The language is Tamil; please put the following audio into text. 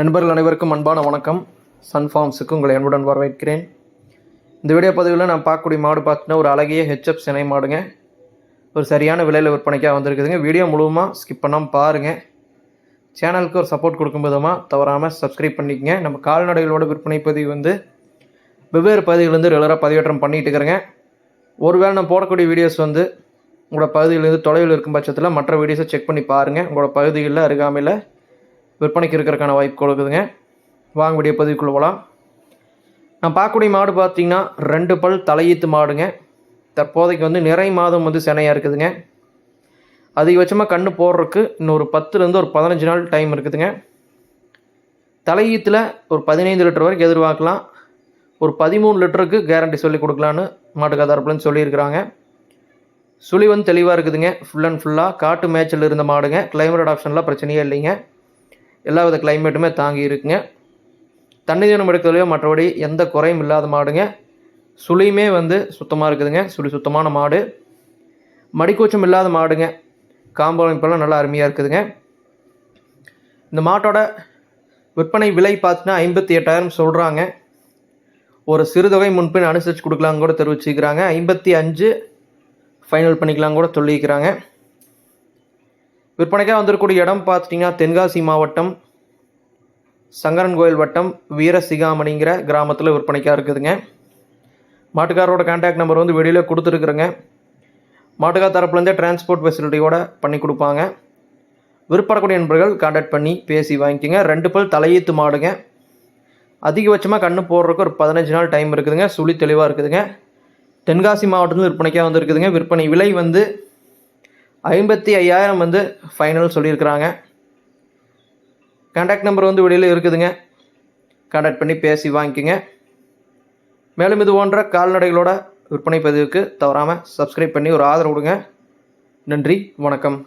நண்பர்கள் அனைவருக்கும் அன்பான வணக்கம். சன்ஃபார்ம்ஸுக்கு உங்களை அன்புடன் வரவேற்கிறேன். இந்த வீடியோ பதிவில் நான் பார்க்கக்கூடிய மாடு பார்த்தீங்கன்னா ஒரு அழகிய ஹெச்எப் சினை மாடுங்க. ஒரு சரியான விலையில் விற்பனைக்காக வந்திருக்குதுங்க. வீடியோ முழுவதுமாக ஸ்கிப் பண்ணாமல் பாருங்கள் சேனலுக்கு ஒரு சப்போர்ட் கொடுக்கும் விதமாக தவறாமல் சப்ஸ்கிரைப் பண்ணிக்கங்க. நம்ம கால்நடைகளோட விற்பனை பதிவு வந்து வெவ்வேறு பகுதியிலேருந்து ரெகுலராக பதிவேற்றம் பண்ணிகிட்டு இருக்கிறேங்க. ஒருவேளை நான் போடக்கூடிய வீடியோஸ் வந்து உங்களோட பகுதியிலேருந்து தொலைவில் இருக்கும் பட்சத்தில் மற்ற வீடியோஸை செக் பண்ணி பாருங்கள் உங்களோட பகுதிகளில் அருகாமையில் விற்பனைக்கு இருக்கிறதுக்கான வாய்ப்பு கொடுக்குதுங்க. வாங்க வீடியோ பதிவுக்குள்ள போகலாம் நான் பார்க்கக்கூடிய மாடு பார்த்தீங்கன்னா ரெண்டு பல் தலையீத்து மாடுங்க. தற்போதைக்கு வந்து நிறை மாதம் வந்து செனையாக இருக்குதுங்க. அதிகபட்சமாக கண்ணு போடுறதுக்கு இன்னொரு பத்துலேருந்து ஒரு பதினஞ்சு நாள் டைம் இருக்குதுங்க. தலையீத்தில் ஒரு பதினைந்து லிட்டர் வரைக்கும் எதிர்பார்க்கலாம். ஒரு பதிமூணு லிட்டருக்கு கேரண்டி சொல்லி கொடுக்கலான்னு மாட்டுக்கா தரப்புலன்னு சொல்லியிருக்கிறாங்க. சுழி வந்து தெளிவாக இருக்குதுங்க. ஃபுல் அண்ட் ஃபுல்லாக காட்டு மேய்ச்சல் இருந்த மாடுங்க. கிளைமேட் ஆப்ஷன்லாம் பிரச்சனையே இல்லைங்க. எல்லா வித கிளைமேட்டுமே தாங்கி இருக்குங்க. தண்ணி தினம் எடுக்கிறதுலையோ மற்றபடி எந்த குறையும் இல்லாத மாடுங்க. சுழியுமே வந்து சுத்தமாக இருக்குதுங்க. சுழி சுத்தமான மாடு. மடிக்கூச்சம் இல்லாத மாடுங்க. காம்பமைப்பெல்லாம் நல்லா அருமையாக இருக்குதுங்க. இந்த மாட்டோட விற்பனை விலை பார்த்தீங்கன்னா ஐம்பத்தி எட்டாயிரம் சொல்கிறாங்க ஒரு சிறுதொகை முன்பின் அனுசரித்து கொடுக்கலான்னு கூட தெரிவிச்சுக்கிறாங்க. ஐம்பத்தி அஞ்சு ஃபைனல் பண்ணிக்கலாம் கூட சொல்லியிருக்கிறாங்க. விற்பனைக்காக வந்திருக்கூடிய இடம் பார்த்துட்டிங்கன்னா தென்காசி மாவட்டம் சங்கரன் கோயில் வட்டம் வீரசிகாமணிங்கிற கிராமத்தில் விற்பனைக்காக இருக்குதுங்க. மாட்டுக்காரோட கான்டாக்ட் நம்பர் வந்து வெளியில் கொடுத்துருக்குறேங்க. மாட்டுக்கார் தரப்புலேருந்தே டிரான்ஸ்போர்ட் ஃபெசிலிட்டியோட பண்ணி கொடுப்பாங்க. விருப்பப்படக்கூடிய நண்பர்கள் கான்டாக்ட் பண்ணி பேசி வாங்கிக்கோங்க. ரெண்டு பல் தலையீத்து மாடுங்க. அதிகபட்சமாக கண்ணு போடுறதுக்கு ஒரு பதினஞ்சு நாள் டைம் இருக்குதுங்க. சுழி தெளிவாக இருக்குதுங்க. தென்காசி மாவட்டத்தில் விற்பனைக்காக வந்திருக்குதுங்க. விற்பனை விலை வந்து ஐம்பத்தி ஐயாயிரம் வந்து ஃபைனல் சொல்லியிருக்கிறாங்க. கான்டாக்ட் நம்பர் வந்து வெளியில் இருக்குதுங்க. கான்டாக்ட் பண்ணி பேசி வாங்கிக்கோங்க. மேலும் இது போன்ற கால்நடைகளோட விற்பனை பதிவுக்கு தவறாமல் சப்ஸ்கிரைப் பண்ணி ஒரு ஆதரவு கொடுங்க. நன்றி வணக்கம்.